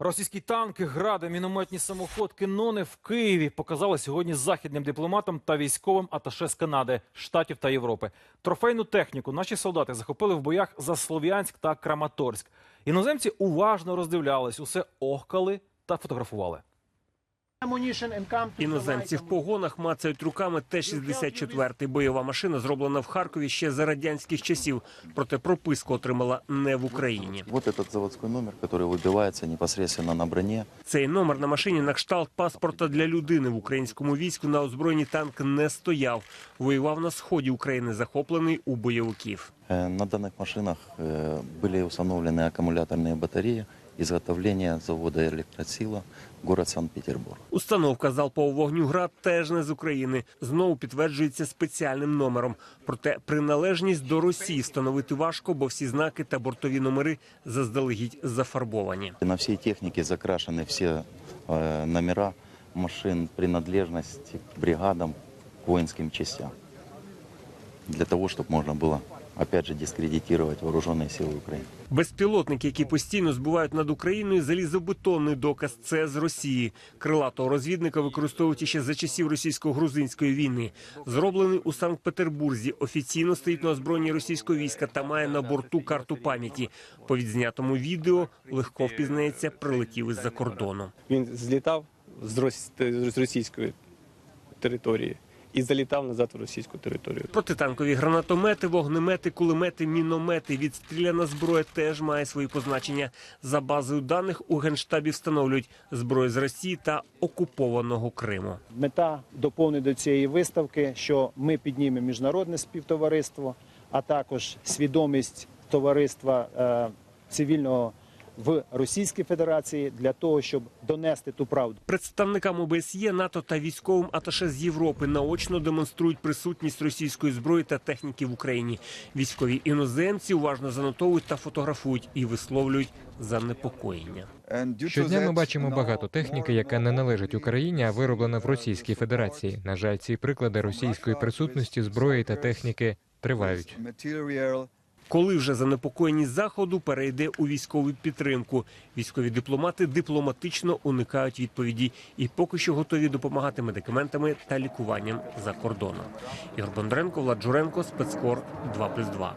Російські танки, гради, мінометні самоходки, нони в Києві показали сьогодні західним дипломатам та військовим аташе з Канади, Штатів та Європи. Трофейну техніку наші солдати захопили в боях за Слов'янськ та Краматорськ. Іноземці уважно роздивлялись, усе охкали та фотографували. Іноземці в погонах мацають руками Т-64. Бойова машина зроблена в Харкові ще за радянських часів. Проте прописку отримала не в Україні. Вот этот заводской номер, который выбивается непосредственно на броне. Цей номер на машині на кшталт паспорта для людини в українському війську на озброєнні танк не стояв. Воював на сході України, захоплений у бойовиків. Э, На данных машинах э, были установлены аккумуляторные батареи изготовления завода «Электросила», город Санкт-Петербург. Установка залпового вогню «Град» теж не з України. Знову підтверджується спеціальним номером. Проте приналежність до Росії встановити важко, бо всі знаки та бортові номери заздалегідь зафарбовані. И На всей технике закрашены все э, номера машин, принадлежности к бригадам, к воинским частям. Для того, чтобы можно было, опять же, дискредитировать вооруженные силы Украины. Безпілотники, які постійно збувають над Україною, залізобетонний доказ це з Росії. Крилатого розвідника використовують іще за часів російсько-грузинської війни. Зроблений у Санкт-Петербурзі. Офіційно стоїть на озброєнні російського війська та має на борту карту пам'яті. По відзнятому відео легко впізнається, прилетів із-за кордону. Він злітав з рос- з російської території і залітав назад в російську територію. Протитанкові гранатомети, вогнемети, кулемети, міномети. Відстріляна зброя теж має свої позначення. За базою даних у генштабі встановлюють зброю з Росії та окупованого Криму. Мета доповнить до цієї виставки, що ми піднімемо міжнародне співтовариство, а також свідомість товариства е, цивільного в Російській Федерації для того, щоб донести ту правду. Представникам ОБСЄ, НАТО та військовим аташе з Європи наочно демонструють присутність російської зброї та техніки в Україні. Військові іноземці уважно занотовують та фотографують і висловлюють занепокоєння. Щодня ми бачимо багато техніки, яка не належить Україні, а вироблена в Російській Федерації. На жаль, ці приклади російської присутності зброї та техніки тривають. Коли вже занепокоєність заходу перейде у військову підтримку, військові дипломати дипломатично уникають відповіді і поки що готові допомагати медикаментами та лікуванням за кордоном. Ігор Бондренко, Влад Журенко, спецкор 2+,2.